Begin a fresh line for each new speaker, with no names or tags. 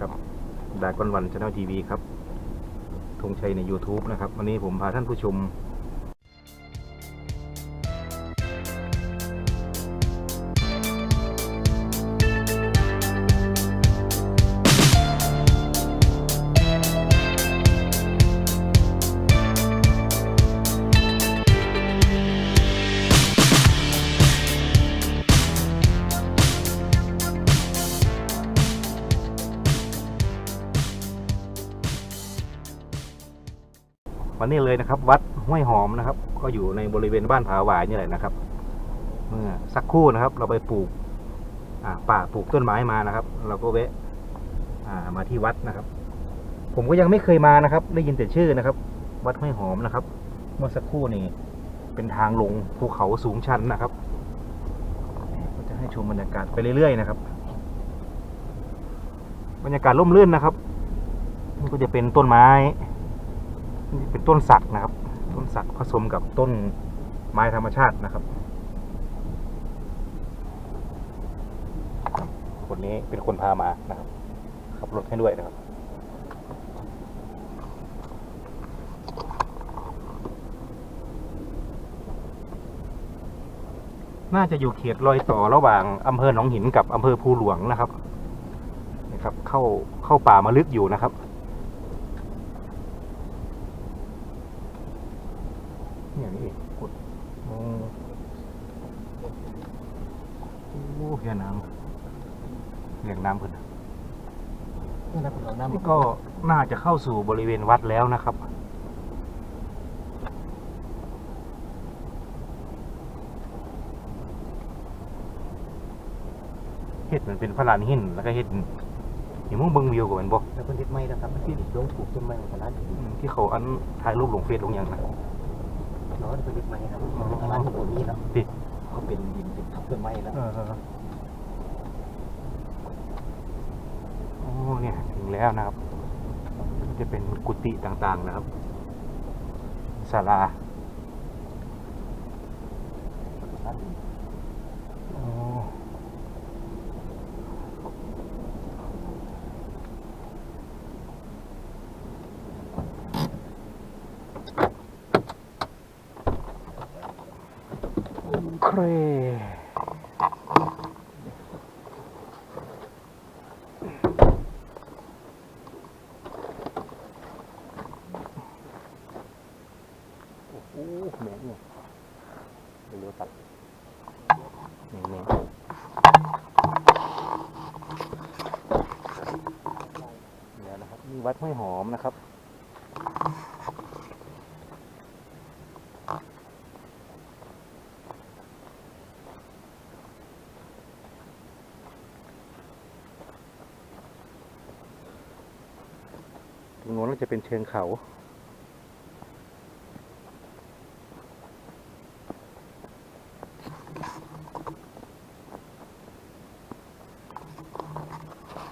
ครับดากอนวันชาแนลทีวีครับธงชัยใน YouTube นะครับ วันนี้ผมพาท่านผู้ชม วันนี้เลยนะครับ วัดห้วยหอมนะครับ ก็อยู่ในบริเวณบ้านผาหวายนี่แหละนะครับ เมื่อสักครู่นะครับ เราไปปลูกป่าปลูกต้นไม้มานะครับ เราก็แวะมาที่วัดนะครับ ผมก็ยังไม่เคยมานะครับ ได้ยินแต่ชื่อนะครับ วัดห้วยหอมนะครับ เมื่อสักครู่นี่เป็นทางลงภูเขาสูงชันนะครับก็จะให้ชมบรรยากาศไปเรื่อยๆนะครับ บรรยากาศร่มรื่นนะครับนี่ก็จะเป็นต้นไม้ เป็นต้นสักนะครับ ต้นสักผสมกับต้นไม้ธรรมชาตินะครับ คนนี้เป็นคนพามานะครับขับรถให้ด้วยนะครับน่าจะอยู่เขตรอยต่อระหว่างอำเภอหนองหินกับอำเภอภูหลวงนะครับนะครับ เข้าเข้าป่ามาลึกอยู่นะครับ เนี่ยนี่เองกดโอ้โอ้ เฮียน้ำเรียงน้ำเพิ่น
นี่นะเราน้ำ
นี่ก็น่าจะเข้าสู่บริเวณวัดแล้วนะครับ เห็ดมันเป็นพระลานหินแล้วก็เห็ดเห็นมึงเบิ่งวิวกับมันบ่
แล้วคนที่ไม่นะครับที่ลงถูกต้นไม้ของร้าน
อืมที่เขาอันถ่ายรูปลงเฟซลงอย่างนะ
เนาะคนที่ไม่ครับร้านของนี้เนาะ
ติ
เขาเป็นดินเป็นทับต้นไม้แล้ว
เออโอ้เนี่ยถึงแล้วนะครับ จะเป็นกุฏิต่างๆนะครับศาลาโอ้เค อ้โหแมงเนี่ยเร็วๆตัดแมงแมงเนี่ยนะครับมีวัดห้วยหอมนะครับตรงโน้นจะเป็นเชิงเขา